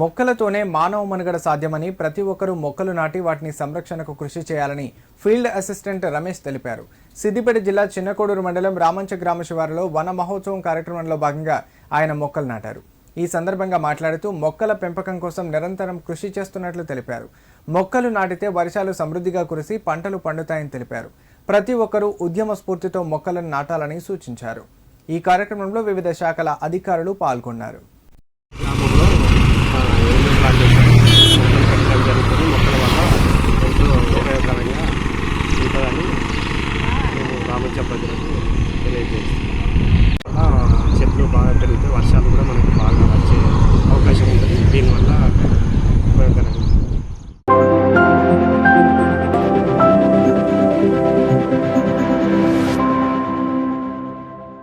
మొక్కలతోనే మానవ మనుగడ సాధ్యమని ప్రతి ఒక్కరూ మొక్కలు నాటి వాటిని సంరక్షణకు కృషి చేయాలని ఫీల్డ్ అసిస్టెంట్ రమేష్ తెలిపారు. సిద్దిపేట జిల్లా చిన్నకోడూరు మండలం రామంచ గ్రామ శివారులో వన మహోత్సవం కార్యక్రమంలో భాగంగా ఆయన మొక్కలు నాటారు. ఈ సందర్భంగా మాట్లాడుతూ మొక్కల పెంపకం కోసం నిరంతరం కృషి చేస్తున్నట్లు తెలిపారు. మొక్కలు నాటితే వర్షాలు సమృద్ధిగా కురిసి పంటలు పండుతాయని తెలిపారు. ప్రతి ఒక్కరూ ఉద్యమ స్ఫూర్తితో మొక్కలను నాటాలని సూచించారు. ఈ కార్యక్రమంలో వివిధ శాఖల అధికారులు పాల్గొన్నారు. మేము రామచ్చ ప్రజలకు తెలియజేస్తుంది చెట్లు బాగా పెరిగితే వర్షాలు కూడా మనకు బాగా వచ్చే అవకాశం ఉంటుంది. దీనివల్ల